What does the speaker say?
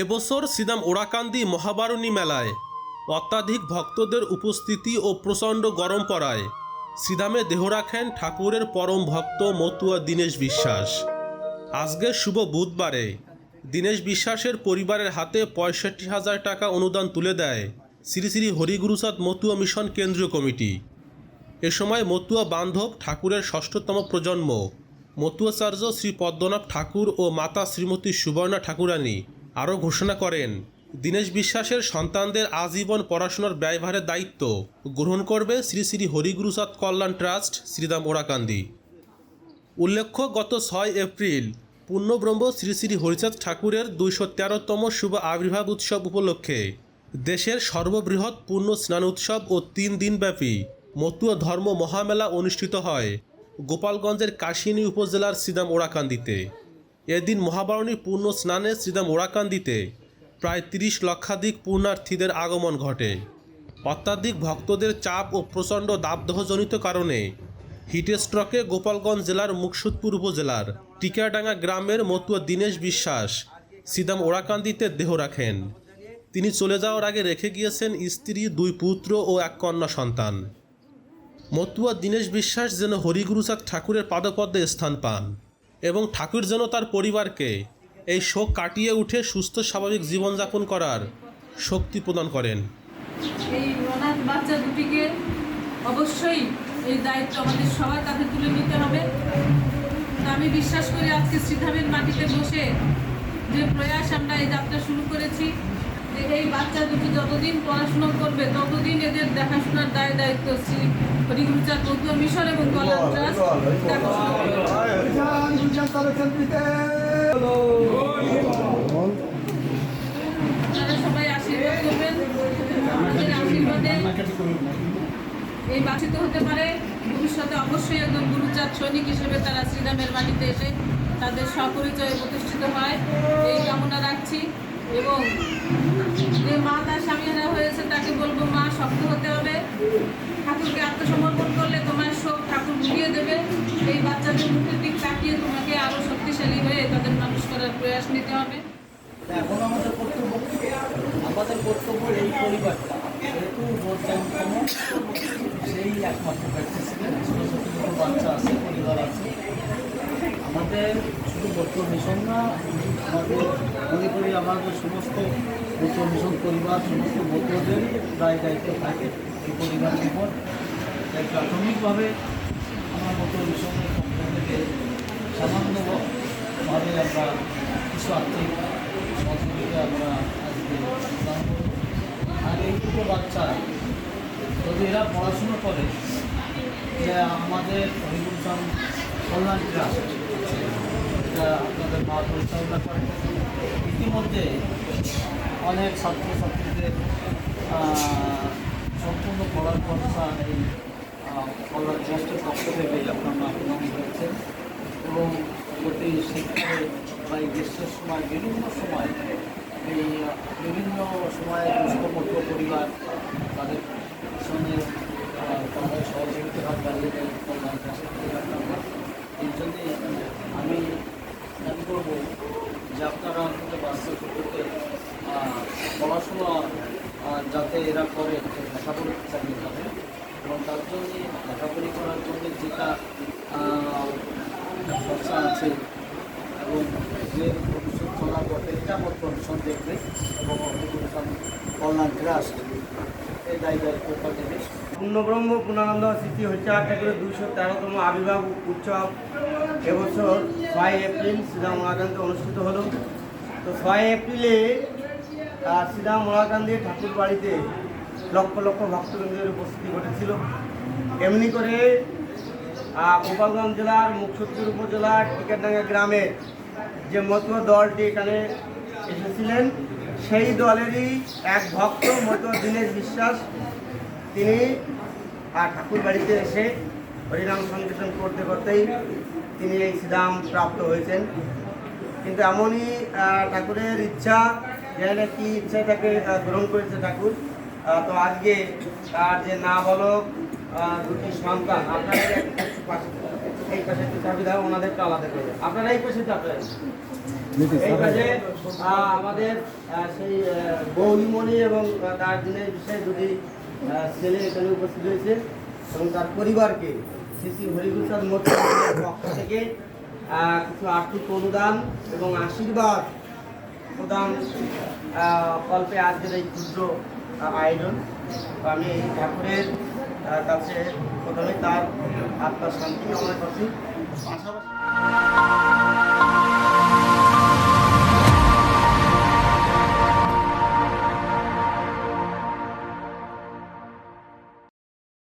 এবছর সিদাম ওরাকান্দি মহাবারণী মেলায় অত্যাধিক ভক্তদের উপস্থিতি ও প্রচণ্ড গরম পড়ায়। সিদামে দেহ রাখেন ঠাকুরের পরম ভক্ত মতুয়া দীনেশ বিশ্বাস। আজকে শুভ বুধবারে দীনেশ বিশ্বাসের পরিবারের হাতে পঁয়ষট্টি হাজার টাকা অনুদান তুলে দেয় শ্রী শ্রী হরিগুরুচাঁদ মতুয়া মিশন কেন্দ্রীয় কমিটি। এ সময় মতুয়া বান্ধব ঠাকুরের ষষ্ঠতম প্রজন্ম মতুয়াচার্য শ্রী পদ্মনাভ ঠাকুর ও মাতা শ্রীমতী সুবর্ণা ঠাকুরানী আরও ঘোষণা করেন, দীনেশ বিশ্বাসের সন্তানদের আজীবন পড়াশোনার ব্যয়ভারের দায়িত্ব গ্রহণ করবে শ্রী শ্রী হরিগুরুচাঁদ কল্যাণ ট্রাস্ট শ্রীদাম ওরাকান্দি। উল্লেখ্য, গত ছয় এপ্রিল পূর্ণব্রহ্ম শ্রী শ্রী হরিচাঁদ ঠাকুরের দুইশো তেরোতম শুভ আবির্ভাব উৎসব উপলক্ষে দেশের সর্ববৃহৎ পূর্ণ স্নান উৎসব ও তিন দিনব্যাপী মতুয়া ধর্ম মহামেলা অনুষ্ঠিত হয় গোপালগঞ্জের কাশিনী উপজেলার শ্রীদাম ওরাকান্দিতে। এদিন মহাবারণী পূর্ণ স্নানে শ্রীদাম ওরাকান্দিতে প্রায় তিরিশ লক্ষাধিক পূর্ণার্থীদের আগমন ঘটে। অত্যাধিক ভক্তদের চাপ ও প্রচণ্ড দাবদহজনিত কারণে হিটস্ট্রকে গোপালগঞ্জ জেলার মুকসুদপুর উপজেলার টিকাডাঙ্গা গ্রামের মতুয়া দীনেশ বিশ্বাস সিদাম ওরাকান্দিতে দেহ রাখেন। তিনি চলে যাওয়ার আগে রেখে গিয়েছেন স্ত্রী, দুই পুত্র ও এক কন্যা সন্তান। মতুয়া দীনেশ বিশ্বাস যেন হরিগুরুচাঁদ ঠাকুরের পাদপদ্মে স্থান পান। এবং ঠাকুর যেন তার পরিবারকে এই শোক কাটিয়ে উঠে সুস্থ স্বাভাবিক জীবনযাপন করার শক্তি প্রদান করেন। এই অনাথ বাচ্চা দুটিকে অবশ্যই এই দায়িত্ব আমাদের সবার কাঁধে তুলে নিতে হবে। তা আমি বিশ্বাস করি আজকে শ্রীধামের মাটিতে বসে যে প্রয়াস আমরা এই যাত্রা শুরু করেছি যে এই বাচ্চা দুটি যতদিন পড়াশোনা করবে ততদিন এদের দেখাশোনার দায় দায়িত্ব শ্রী হরিগুরুচাঁদ মতুয়া মিশন এবং কল্যাণ ট্রাস্ট। দেখাশোনা করবে। সবাই আশীর্বাদ করবেন আমাদের আশীর্বাদে এই বাঁচিত হতে পারে। ভবিষ্যতে অবশ্যই একজন গুরুচাঁদ সৈনিক হিসেবে তারা শ্রীরামের মাটিতে এসে তাদের স্বপরিচয়ে প্রতিষ্ঠিত হয়। এই কামনা রাখছি এবং যে মা তার স্বামীহারা হয়েছে তাকে বলব, মা, শক্ত হতে হবে। ঠাকুরকে আত্মসমর্পণ করলে তোমার শোক ঠাকুর ভুলিয়ে দেবে। এই বাচ্চাদের মুখের তাকিয়ে তোমাকে আরও শক্তিশালী হয়ে তাদের মানুষ করার প্রয়াস নিতে হবে। এখন আমাদের কর্তব্য আমাদের কর্তব্য এই পরিবারটা। যেহেতু সেই একমাত্র বাচ্চা আছে, পরিবার আছে। আমাদের শুধু বর্ত মিশন না, আমাদের মনে করি আমাদের সমস্ত বর্ত মিশন পরিবার, সমস্ত বৌদ্ধদের দায় দায়িত্ব থাকে এই পরিবারের উপর। তাই প্রাথমিকভাবে আমার মতো মিশনের থেকে সামান্যভাবে আমরা কিছু আর্থিক সহযোগিতা আমরা আজকে আর এই দুটো বাচ্চা যদি এরা পড়াশুনো করে যে আমাদের হরিগুলচান কল্যাণ ট্রাস্ট এটা আপনাদের মা পরিচালনা করে ইতিমধ্যে অনেক ছাত্রছাত্রীদের সম্পূর্ণ পড়ার খরচা এই কল্যাণ ট্রাস্টের পক্ষ থেকে আপনার প্রদান করেছেন এবং প্রতি শিক্ষায় বা এই গ্রীষ্মের সময়, বিভিন্ন সময়, এই বিভিন্ন সময়ে দুষ্কর্মত্র পরিবার তাদের সঙ্গে তাদের সহযোগিতা হাত বাড়িয়ে দেয় আমরা এই জন্যে আমি দাবি করব যে আপনারা বাচ্চা ক্ষেত্রে পড়াশোনা যাতে এরা করে লেখাপড়ি চালিয়ে যাবে এবং তার জন্যে লেখাপড়ি করার জন্য যেটা আছে এবং যে ভবিষ্যৎ চলার পথে আমার কমিশন দেখবে এবং কল্যাণ ট্রাস্ট পূর্ণব্রহ্ম, পূর্ণানন্দ স্মৃতি হচ্ছে ঠাকুরের দুশো তেরোতম আবির্ভাব উৎসব। এবছর ছয় এপ্রিল শ্রীরাম মোলাকান্তি অনুষ্ঠিত হলো। তো ছয় এপ্রিলে শ্রীরাম মোলাকান্দি ঠাকুর বাড়িতে লক্ষ লক্ষ ভক্তবৃন্দের উপস্থিতি ঘটেছিল। এমনি করে গোপালগঞ্জ জেলার, মুকসুদপুর উপজেলার টিকারডাঙ্গা গ্রামের যে মতুয়া দলটি এখানে এসেছিলেন, সেই দলেরই এক ভক্ত মতুয়া দীনেশ বিশ্বাস। তিনি, আর ঠাকুর বাড়িতে এসে হরিনাম সংকীর্তন করতে করতেই তিনি এই শ্রীরাম প্রাপ্ত হয়েছেন। কিন্তু এমনই ঠাকুরের ইচ্ছা, জানি না কি ইচ্ছা তাকে গ্রহণ করেছে ঠাকুর। তো আজকে তার যে না বলো দুটি সন্তান আপনারা পাশে, এই পাশে একটু চাবি দাও, ওনাদেরটা আলাদা করে আপনারা এই পাশে চাপে এই কাজে আমাদের সেই গৌরীমণি এবং তার দিনের বিষয়ে যদি ছেলে এখানে উপস্থিত হয়েছে এবং তার পরিবারকে শ্রী হরিপ্রসাদ মন্ত্রীর পক্ষ থেকে কিছু আর্থিক অনুদান এবং আশীর্বাদ প্রদান কল্পে আজকের এই ক্ষুদ্র আয়োজন। আমি ঠাকুরের কাছে প্রথমে তার আত্মার শান্তি কামনা করছি। পাশাপাশি